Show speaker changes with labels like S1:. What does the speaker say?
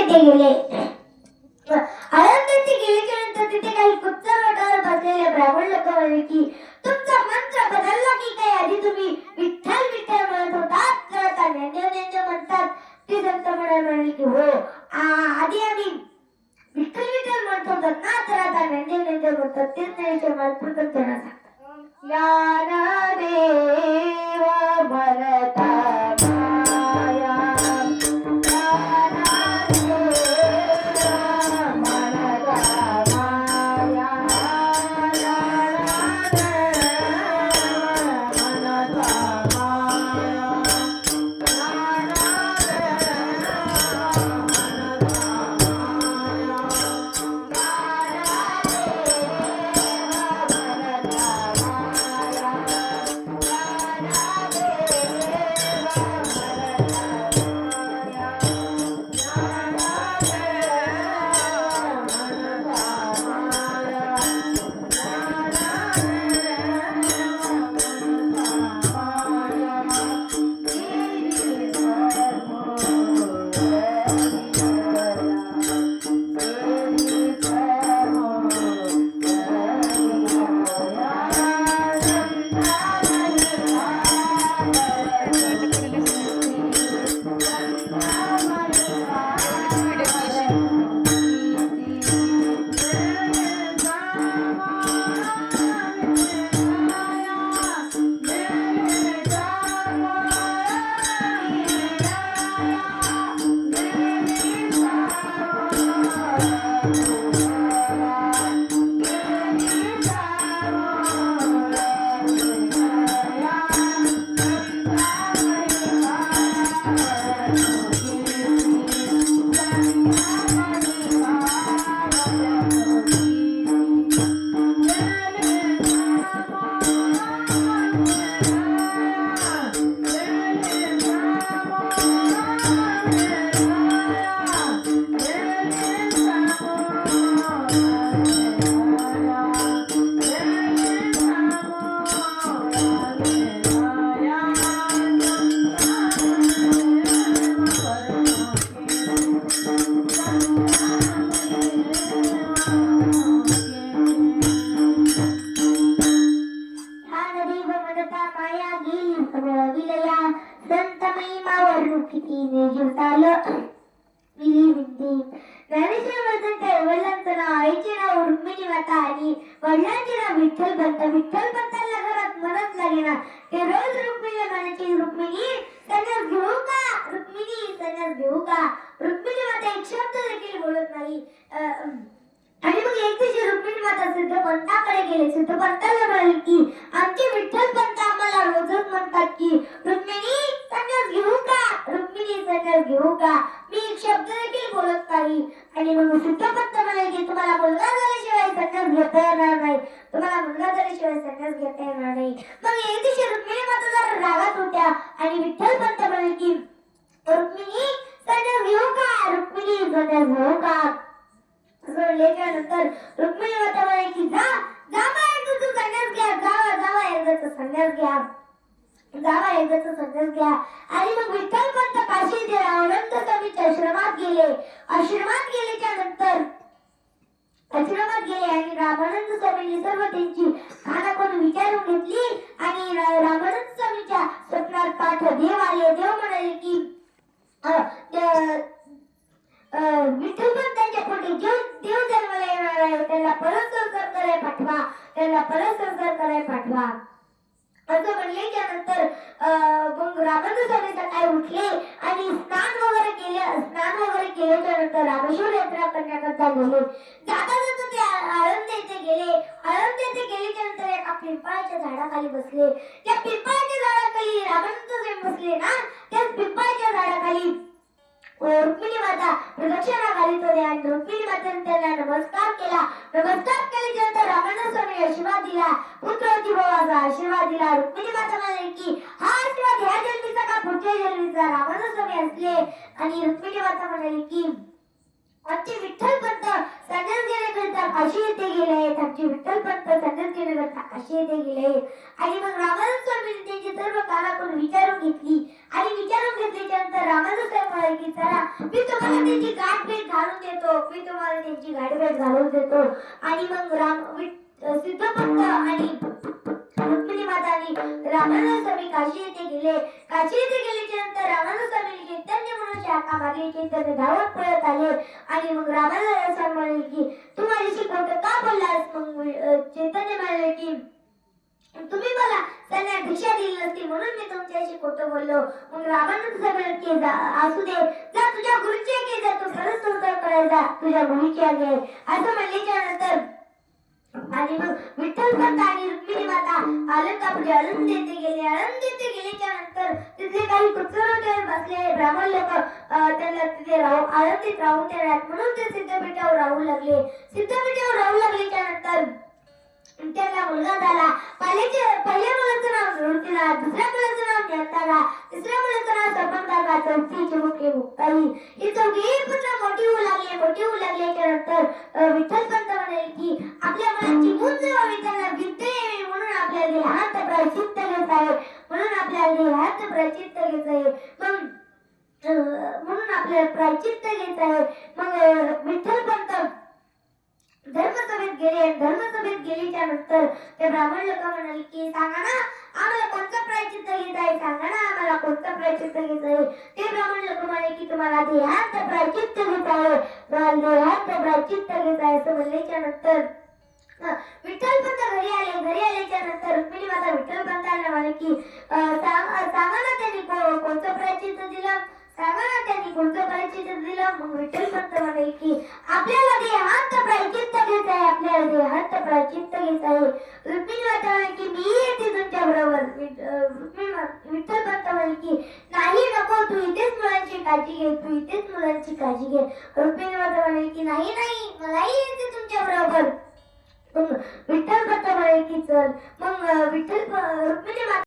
S1: तेथे गेले आळंदीचे गेल्याच्यानंतर तिथे काही कुत्तर वाटावर बसलेले ब्राह्मण लोक म्हणाले की तुमचा मंत्र बदलला की काय आधी तुम्ही विठ्ठल विठ्ठल म्हणत होतात तर आता ज्ञानदेव ज्ञानेव म्हणतात ते संत म्हणाले म्हणाले की हो आधी आम्ही विठ्ठल विठ्ठल म्हणत होतात ना तर आता ज्ञानदेव ज्ञानेव म्हणतात तेच ज्ञानेश्वर मला प्रकटपणा सांगतात
S2: ज्ञानदेव भरता
S1: 감사합니다. विली विंदी ज्ञानेश्वर वडिलांचं नाव आईचे नाव रुक्मिणी माता आणि वडिलांचे नाव विठ्ठल पंत विठ्ठल घरात मनच लागेना ते रोज रुक्मिणी म्हणायची रुक्मिणी संन्यास घेऊ का रुक्मिणी संन्यास घेऊ का रुक्मिणी माता एक शब्द देखील बोलत नाही आणि मग एक दिवशी रुक्मिणी माता सिद्ध पंताकडे गेले सिद्ध पंताला म्हणाले की आमचे विठ्ठल पंत आम्हाला रोजच म्हणतात की रुक्मिणी संन्यास घेऊ का रुक्मिणी संन्यास घेऊ का मी एक शब्द देखील बोलत नाही आणि मग सिद्ध पंत म्हणाले की तुम्हाला मुलगा झाल्याशिवाय संन्यास घेता येणार नाही शिवाय मुलगा संन्यास घेता येणार नाही मग एक दिवशी रुक्मिणी माता जर रागात होत्या आणि विठ्ठल पंत म्हणाले की रुक्मिणी संन्यास घेऊ का? रुक्मिणी संन्यास घेऊ का? सोडल्याच्या रुक्मिणी माता म्हणाले की जा जा बाहेर तू संन्यास घ्या जावा जावा एकदाचा संन्यास घ्या. जावा एकदाचा संन्यास घ्या. आणि मग विठ्ठल पंत काशी अनंत स्वामीच्या आश्रमात गेले. आश्रमात गेल्याच्यानंतर आश्रमात गेले आणि रामानंद सर्व त्यांची खाना खानाखोन विचारून घेतली आणि रा- रामानंद स्वामीच्या स्वप्नात पाठ देव आले देव म्हणाले की विठ्ठल पण त्यांच्या पोटी देव देव जन्माला येणार आहे. त्यांना परत संस्कार करायला पाठवा. त्यांना परत संस्कार करायला पाठवा. असं म्हणल्याच्या नंतर मग रामानंद स्वामी सकाळी उठले आणि स्नान वगैरे केले स्नान वगैरे केल्याच्यानंतर रामेश्वर यात्रा करण्याकरता गेले. जाता जाता ते येथे गेले. आळंद येथे गेल्याच्यानंतर एका पिंपळाच्या झाडाखाली बसले. त्या पिंपळाच्या झाडाखाली रावणाचं बसले ना? त्या पिंपळाच्या झाडाखाली रुक्मिणी माता प्रदक्षिणा घालीत होते आणि रुक्मिणी मातेने त्यांना नमस्कार केला. नमस्कार केल्याच्यानंतर रामानंद स्वामी आशीर्वाद दिला. पुत्रवती भावाचा आशीर्वाद दिला. रुक्मिणी माता म्हणाली की हा आशीर्वाद ह्या जन्मीचा का पुढच्या जन्मीचा? रामानंद स्वामी असले आणि रुक्मिणी माता म्हणाली की आमचे विठ्ठल पंत संन्यास घेण्याकरिता काशी येथे गेले आहेत. आमचे विठ्ठल पंत संन्यास घेण्याकरिता काशी येथे गेले आहेत. आणि मग रामानंद स्वामींनी त्यांची सर्व कानाकडून विचारून घेतली. आणि विचारून घेतल्याच्या नंतर रामानंद स्वामी म्हणाले की चला मी तुम्हाला त्यांची गाठ भेट घालून देतो. मी तुम्हाला त्यांची गाठ भेट घालून देतो. आणि मग राम सिद्धपंत आणि रुक्मिणी माता आणि रामानंद स्वामी काशी येथे गेले काशी येथे गेल्याच्यानंतर रामानंद स्वामी चैतन्य म्हणून शाखा मारली चैतन्य धावत पळत आले आणि मग रामानंद स्वामी म्हणाले की तू माझ्याशी खोटं का बोललास मग चैतन्य म्हणाले की तुम्ही मला त्यांना भिक्षा दिली नसती म्हणून मी तुमच्याशी खोटं बोललो मग रामानंद सगळं की असू दे जा तुझ्या गुरुची आगे जा तू खरंच उत्तर करायचा तुझ्या गुरुची आगे असं म्हणल्याच्या नंतर आणि मग विठ्ठल माता आणि रुक्मिणी माता आलं आनंदापुढे अळून देते गेले. अळून देते गेल्याच्यानंतर तिथले काही कुचरोटे बसले ब्राह्मण लोक त्यांना तिथे राहू आळंदीत राहून देण्यात म्हणून ते सिद्धपीठावर राहू लागले. सिद्धपीठावर राहू लागल्याच्या नंतर त्याला मुलगा झाला. पाल्याचे पहिल्या मुलाचं नाव रुटीला दुसऱ्या मुलाचं नाव ज्ञाताला तिसऱ्या मुलाचं नाव सपंताला चौथी चिमुकली मुक्ताई. ही चौघी पुत्र मोठी होऊ लागली मोठी होऊ लागल्याच्या नंतर विठ्ठल पंत म्हणाले की आपल्या देहात प्रायचित्त घेत आहे म्हणून आपल्याला देहात प्रचित्त घेत आहे मग म्हणून आपल्याला प्रायचित्त घेत आहे मग विठ्ठल पंत धर्मसभेत गेले. धर्मसभेत गेल्याच्यानंतर ते ब्राह्मण लोक म्हणाले की सांगा ना आम्हाला कोणतं प्रायचित्त घेत आहे सांगा ना आम्हाला कोणतं प्रायचित्त घेत आहे ते ब्राह्मण लोक म्हणाले की तुम्हाला देहात प्रायचित्त घेत आहे देहात प्रायचित्त घेत आहे असं म्हणल्याच्या नंतर विठ्ठल पंत घरी आले. घरी आल्याच्यानंतर रुक्मिणी माता विठ्ठल पंतांना म्हणे की सांगा ना त्यांनी कोणतं प्रायचित्त दिलं? सांगा ना त्यांनी कोणतं प्रायचित्त दिलं? मग विठ्ठल पंत म्हणे की आपल्याला देहांत प्रायचित्त घेत आहे आपल्याला देहांत प्रायचित्त घेत आहे. रुक्मिणी माता म्हणे की मी येते तुमच्या बरोबर. रुक्मिणी विठ्ठल पंत म्हणे की नाही नको तू इथेच मुलांची काळजी घे तू इथेच मुलांची काळजी घे. रुक्मिणी माता म्हणे की नाही नाही मलाही येते तुमच्या बरोबर. विठ्ठल पंत म्हणे की चल मग विठ्ठल रुक्मिणी